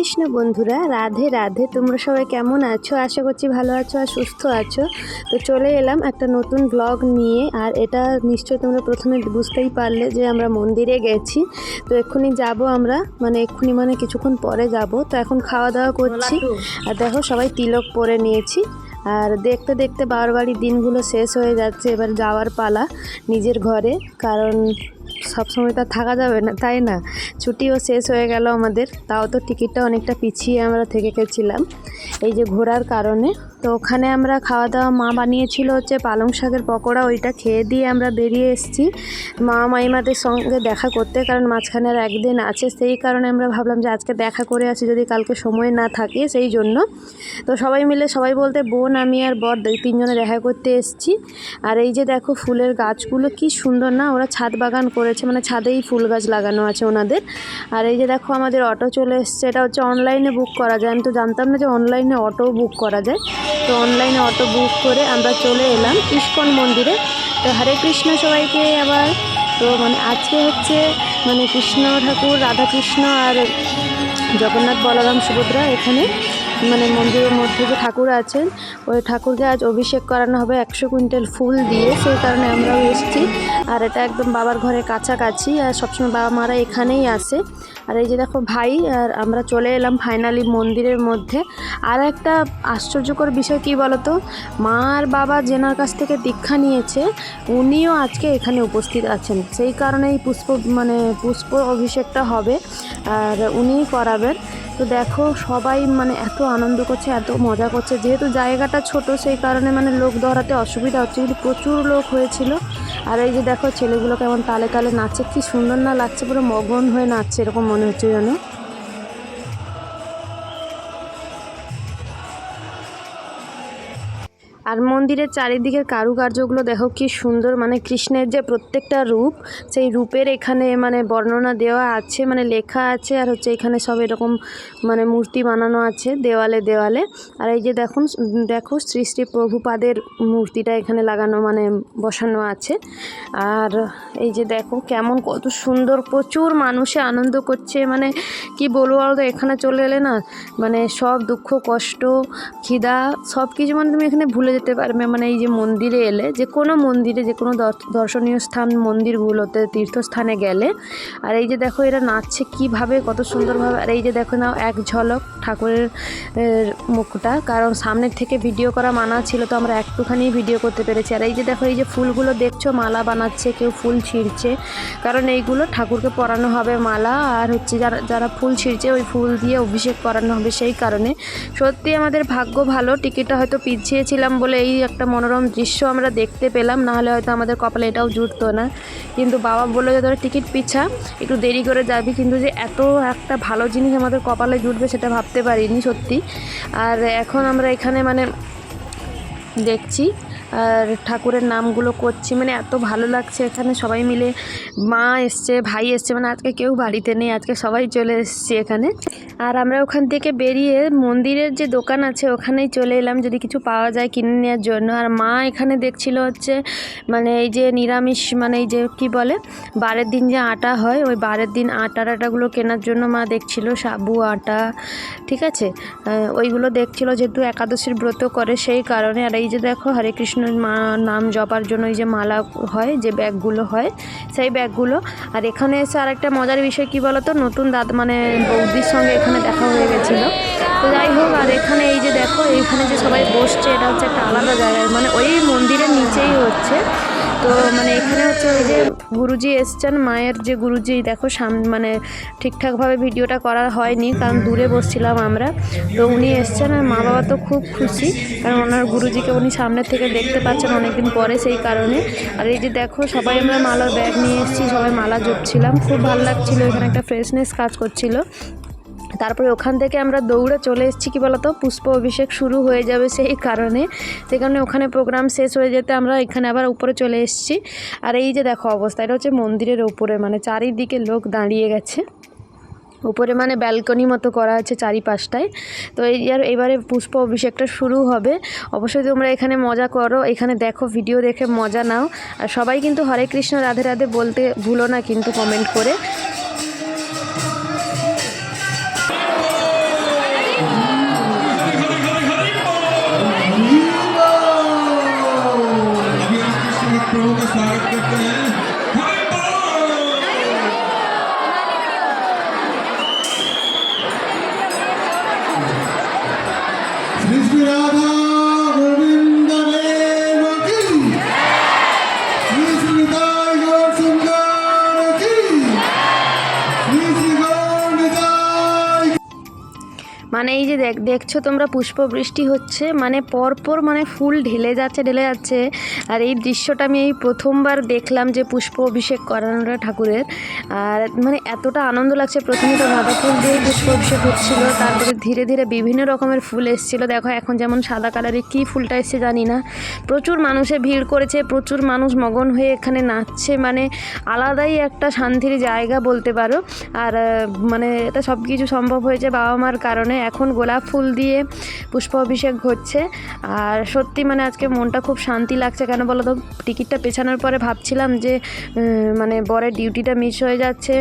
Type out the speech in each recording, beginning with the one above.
কৃষ্ণ বন্ধুরা রাধে রাধে। তোমরা সবাই কেমন আছো? আশা করছি ভালো আছো আর সুস্থ আছো। তো চলে এলাম একটা নতুন ব্লগ নিয়ে আর এটা নিশ্চয়ই তোমরা প্রথমে বুঝতেই পারলে যে আমরা মন্দিরে গেছি। তো এক্ষুনি যাব আমরা মানে এক্ষুনি মানে কিছুক্ষণ পরে যাব। তো এখন খাওয়া দাওয়া করছি আর দেখো সবাই তিলক পরে নিয়েছি। আর দেখতে দেখতে বাবার বাড়ির দিনগুলো শেষ হয়ে যাচ্ছে এবার যাওয়ার পালা নিজের ঘরে। কারণ সবসময় তো থাকা যাবে না, তাই না? ছুটিও শেষ হয়ে গেল আমাদের, তাও তো টিকিটটা অনেকটা পিছিয়ে আমরা থেকে গেছিলাম। এই যে ঘোরার কারণে তো ওখানে আমরা খাওয়া দাওয়া মা বানিয়েছিল হচ্ছে পালং শাকের পকোড়া, ওইটা খেয়ে দিয়ে আমরা বেরিয়ে এসেছি। মা মাইমাদের সঙ্গে দেখা করতে, কারণ মাঝখানে আর একদিন আছে, সেই কারণে আমরা ভাবলাম যে আজকে দেখা করে আসি, যদি কালকে সময় না থাকে, সেই জন্য। তো সবাই মিলে সবাই বলতে বোন, আমি আর বর দুই তিনজনে দেখা করতে এসেছি। আর এই যে দেখো ফুলের গাছগুলো, কি সুন্দর না, ওরা ছাদ বাগান করেছে মানে ছাদেই ফুল গাছ লাগানো আছে ওনাদের। আর এই যে দেখো আমাদের অটো চলে এসছে, এটা হচ্ছে অনলাইনে বুক করা যায়, আমি তো জানতাম না যে অনলাইনে অটো বুক করা যায়। তো অনলাইনে অটো বুক করে আমরা চলে এলাম ইস্কন মন্দিরে। তো হরে কৃষ্ণ সবাইকে আবার। তো মানে আজকে হচ্ছে মানে কৃষ্ণ ঠাকুর, রাধাকৃষ্ণ আর জগন্নাথ, বলরাম, সুভদ্রা এখানে। মানে মন্দিরের মধ্যে যে ঠাকুর আছেন, ওই ঠাকুরকে আজ অভিষেক করানো হবে একশো কুইন্টাল ফুল দিয়ে, সেই কারণে আমরাও এসেছি। আর এটা একদম বাবার ঘরের কাছাকাছি, আর সবসময় বাবা মারা এখানেই আসে আর এই যে দেখো ভাই, আর আমরা চলে এলাম ফাইনালি মন্দিরের মধ্যে। আর একটা আশ্চর্যকর বিষয় কি বলতো মা আর বাবা জেনার কাছ থেকে দীক্ষা নিয়েছে, উনিও আজকে এখানে উপস্থিত আছেন। সেই কারণেই পুষ্প মানে পুষ্প অভিষেকটা হবে, আর উনিই করাবেন। তো দেখো, সবাই মানে এত আনন্দ করছে, এত মজা করছে। যেহেতু জায়গাটা ছোট, সেই কারণে মানে লোক ধরাতে অসুবিধা হচ্ছে। কিন্তু প্রচুর লোক হয়েছিল। আর এই যে দেখো, ছেলেগুলো কেমন তালে তালে নাচছে। কি সুন্দর না লাগছে, পুরো মগন হয়ে নাচছে, এরকম মনে হচ্ছে যেন। আর মন্দিরের চারিদিকের কারুকার্যগুলো দেখো কি সুন্দর মানে কৃষ্ণের যে প্রত্যেকটা রূপ, সেই রূপের এখানে মানে বর্ণনা দেওয়া আছে মানে লেখা আছে, আর হচ্ছে এখানে সব এরকম মানে মূর্তি বানানো আছে দেওয়ালে দেওয়ালে। আর এই যে দেখুন, দেখো শ্রী শ্রী প্রভুপাদের মূর্তিটা এখানে লাগানো মানে বসানো আছে। আর এই যে দেখো কেমন কত সুন্দর, প্রচুর মানুষে আনন্দ করছে মানে কি বলব বলো তো এখানে চলে এলে না মানে সব দুঃখ, কষ্ট, খিদা সব কিছু মানে তুমি এখানে ভুলে যেতে পারবে মানে এই যে মন্দিরে এলে, যে কোনো মন্দিরে, যে কোনো দর্শ- দর্শনীয় স্থান মন্দিরগুলোতে তীর্থস্থানে গেলে। আর এই যে দেখো এরা নাচছে কীভাবে, কত সুন্দরভাবে, আর এই যে দেখো না এক ঝলক ঠাকুরের মুখটা, কারণ সামনের থেকে ভিডিও করা মানা ছিল, তো আমরা একটুখানি ভিডিও করতে পেরেছি। আর এই যে দেখো, এই যে ফুলগুলো দেখছ, মালা বানাচ্ছে, কেউ ফুল ছিঁড়ছে, কারণ এইগুলো ঠাকুরকে পরানো হবে মালা, আর হচ্ছে যারা যারা ফুল ছিঁড়ছে, ওই ফুল দিয়ে অভিষেক করানো হবে সেই কারণে। সত্যি আমাদের ভাগ্য ভালো, টিকিটটা হয়তো পিছিয়ে ছিলাম বলে এই একটা মনোরম দৃশ্য আমরা দেখতে পেলাম, নাহলে হয়তো আমাদের কপালে এটাও জুটতো না। কিন্তু বাবা বলল যে, ধরো, টিকিট পিছা, একটু দেরি করে যাবি। কিন্তু যে এত একটা ভালো জিনিস আমাদের কপালে জুটবে সেটা ভাবতে পারিনি সত্যি। আর এখন আমরা এখানে মানে দেখছি আর ঠাকুরের নামগুলো করছি। মানে এত ভালো লাগছে এখানে সবাই মিলে। মা এসছে, ভাই এসছে মানে আজকে কেউ বাড়িতে নেই, আজকে সবাই চলে এসছে এখানে। আর আমরা ওখান থেকে বেরিয়ে মন্দিরের যে দোকান আছে, ওখানেই চলে এলাম যদি কিছু পাওয়া যায় কিনে নেওয়ার জন্য। আর মা এখানে দেখছিল হচ্ছে মানে এই যে নিরামিষ মানে এই যে কি বলে, বারের দিন যে আটা হয়, ওই বারের দিন আটা টাটাগুলো কেনার জন্য মা দেখছিল, সাবু, আটা, ঠিক আছে? ওইগুলো দেখছিল, যেহেতু একাদশীর ব্রত করে সেই কারণে। আর এই যে দেখো, হরে কৃষ্ণ মা নাম জপার জন্য ওই যে মালা হয়, যে ব্যাগগুলো হয়, সেই ব্যাগগুলো। আর এখানে এসে আরেকটা মজার বিষয় কি বলতো? নতুন দাদ মানে বৌদির সঙ্গে এখানে দেখা হয়ে গেছিল। তো যাই হোক, আর এখানে এই যে দেখো এইখানে যে সবাই বসছে, এটা হচ্ছে একটা আলাদা জায়গায় মানে ওই মন্দিরের নিচেই হচ্ছে। তো মানে এখানে হচ্ছে ওই যে গুরুজি এসছেন, মায়ের যে গুরুজি, দেখো সাম মানে ঠিকঠাকভাবে ভিডিওটা করা হয়নি, কারণ দূরে বসছিলাম আমরা। তো উনি এসছেন, আর মা বাবা তো খুব খুশি, কারণ ওনার গুরুজিকে উনি সামনে থেকে দেখতে পাচ্ছেন অনেকদিন পরে সেই কারণে। আর এই যে দেখো, সবাই আমরা মালার ব্যাগ নিয়ে এসেছি, সবাই মালা জুটছিলাম খুব ভালো লাগছিল, এখানে একটা ফ্রেশনেস কাজ করছিল। তারপরে ওখান থেকে আমরা দৌড়ে চলে এসেছি, কি বলতো? পুষ্প অভিষেক শুরু হয়ে যাবে সেই কারণে। সে কারণে ওখানে প্রোগ্রাম শেষ হয়ে যেতে আমরা এখানে আবার উপরে চলে এসেছি। আর এই যে দেখো অবস্থা, এটা হচ্ছে মন্দিরের উপরে মানে চারিদিকে লোক দাঁড়িয়ে গেছে। উপরে মানে ব্যালকনি মতো করা আছে চারিপাশটায়। তো এই আর এবারে পুষ্প অভিষেকটা শুরু হবে। অবশ্যই তোমরা এখানে মজা করো, এখানে দেখো ভিডিও দেখে মজা নাও। আর সবাই কিন্তু হরে কৃষ্ণ, রাধে রাধে বলতে ভুলো না কিন্তু কমেন্ট করে। 啊！দেখ, দেখছ তোমরা পুষ্প বৃষ্টি হচ্ছে মানে পরপর মানে ফুল ঢেলে যাচ্ছে ঢেলে যাচ্ছে। আর এই দৃশ্যটা আমি এই প্রথমবার দেখলাম যে পুষ্প অভিষেক করানোটা ঠাকুরের। আর মানে এতটা আনন্দ লাগছে, প্রথমে তো গাঁদা ফুল দিয়ে পুষ্প অভিষেক হচ্ছিল, তারপরে ধীরে ধীরে বিভিন্ন রকমের ফুল এসেছিল। দেখো, এখন যেমন সাদা কালারের কী ফুলটা এসছে জানি না। প্রচুর মানুষে ভিড় করেছে, প্রচুর মানুষ মগন হয়ে এখানে নাচছে মানে আলাদাই একটা শান্তির জায়গা বলতে পারো। আর মানে এটা সব কিছু সম্ভব হয়েছে বাবা মার কারণে। এখন ফুল দিয়ে পুষ্প অভিষেক হচ্ছে আর সত্যি মানে আজকে মনটা খুব শান্তি লাগছে। কেন বলো তো? টিকিটটা পেছানোর পরে ভাবছিলাম যে মানে বরের ডিউটিটা মিস হয়ে যাচ্ছে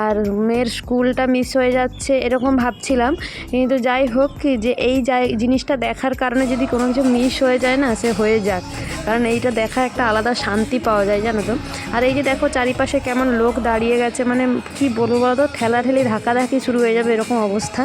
আর মেয়ের স্কুলটা মিস হয়ে যাচ্ছে এরকম ভাবছিলাম। কিন্তু যাই হোক যে এই যাই, জিনিসটা দেখার কারণে যদি কোনো কিছু মিস হয়ে যায় না, সে হয়ে যাক। কারণ এইটা দেখা একটা আলাদা শান্তি পাওয়া যায়, জানো তো? আর এই যে দেখো চারিপাশে কেমন লোক দাঁড়িয়ে গেছে মানে কি বলব বলো তো? ঠেলাঠেলি ধাক্কাধাক্কি শুরু হয়ে যাবে এরকম অবস্থা।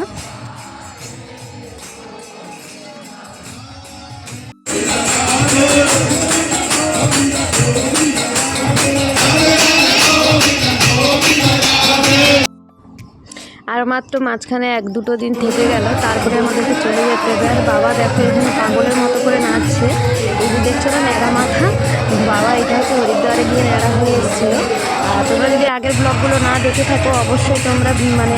আর মাত্র মাঝখানে এক দুটো দিন থেকে গেল, তারপরে আমাদেরকে চলে যেতে হবে। আর বাবা দেখো এখানে পাগলের মতো করে নাচছে। এই যে দেখছ না মাথা বাবা এটা হচ্ছে হরিদ্বারে গিয়ে ন্যাড়া হয়ে এসেছিল। তোমরা যদি আগের ব্লগগুলো না দেখে থাকো, অবশ্যই তোমরা মানে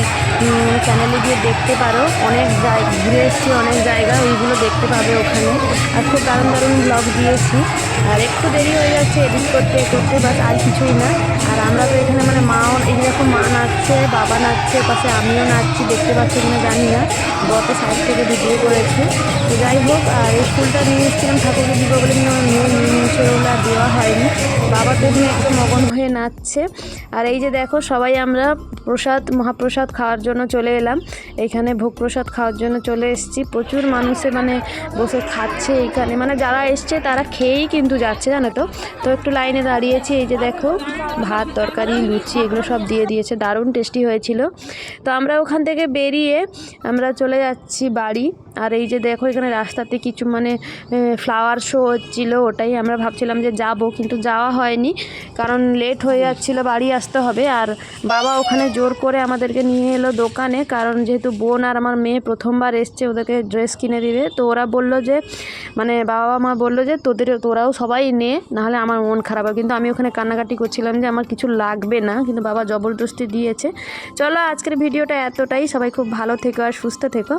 চ্যানেলে গিয়ে দেখতে পারো। অনেক জায়গা ঘুরে এসেছি, অনেক জায়গা, ওইগুলো দেখতে পাবে ওখানে। আর খুব দারুণ দারুণ ব্লগ দিয়েছি। আর একটু দেরি হয়ে যাচ্ছে, এডিট করতে করতে বাট আর কিছুই না। আর আমরা তো এখানে মানে মাও রকম মা নাচছে, বাবা নাচছে, পাশে আমিও নাচছি, দেখতে পাচ্ছি কিনা জানি না। গত সাইড থেকে ভিডিও করেছে। যাই হোক, আর এই নিয়ে এসেছিলাম ঠাকুরকে দিব বলে নিয়ে নিয়েছিল, ওগুলো আর দেওয়া হয়নি। বাবা তো এখানে একটু মগন হয়ে নাচছে। আর এই যে দেখো, সবাই আমরা প্রসাদ, মহাপ্রসাদ খাওয়ার জন্য চলে এলাম। এখানে ভোগ প্রসাদ খাওয়ার জন্য চলে এসেছি। প্রচুর মানুষে মানে বসে খাচ্ছে এইখানে। মানে যারা এসছে, তারা খেয়েই কিন্তু যাচ্ছে, জানো তো? তো একটু লাইনে দাঁড়িয়েছি। এই যে দেখো, ভাত, তরকারি, লুচি, এগুলো সব দিয়ে দিয়েছে। দারুণ টেস্টি হয়েছিল। তো আমরা ওখান থেকে বেরিয়ে আমরা চলে যাচ্ছি বাড়ি। আর এই যে দেখো এখানে রাস্তাতে কিছু মানে ফ্লাওয়ার শো হচ্ছিল, ওটাই আমরা ভাবছিলাম যে যাব, কিন্তু যাওয়া হয়নি। কারণ লেট হয়ে যাচ্ছিল, বাড়ি আসতে হবে। আর বাবা ওখানে জোর করে আমাদেরকে নিয়ে এলো দোকানে, কারণ যেহেতু বোন আর আমার মেয়ে প্রথমবার এসছে, ওদেরকে ড্রেস কিনে দিবে। তো ওরা বলল যে মানে বাবা মা বলল যে, তোদের, তোরাও সবাই নে, নাহলে আমার মন খারাপ হয় কিন্তু আমি ওখানে কান্নাকাটি করছিলাম যে, আমার কিছু লাগবে না। কিন্তু বাবা জবরদস্তি দিয়েছে। চলো আজকের ভিডিওটা এতটাই। সবাই খুব ভালো থেকো আর সুস্থ থেকো।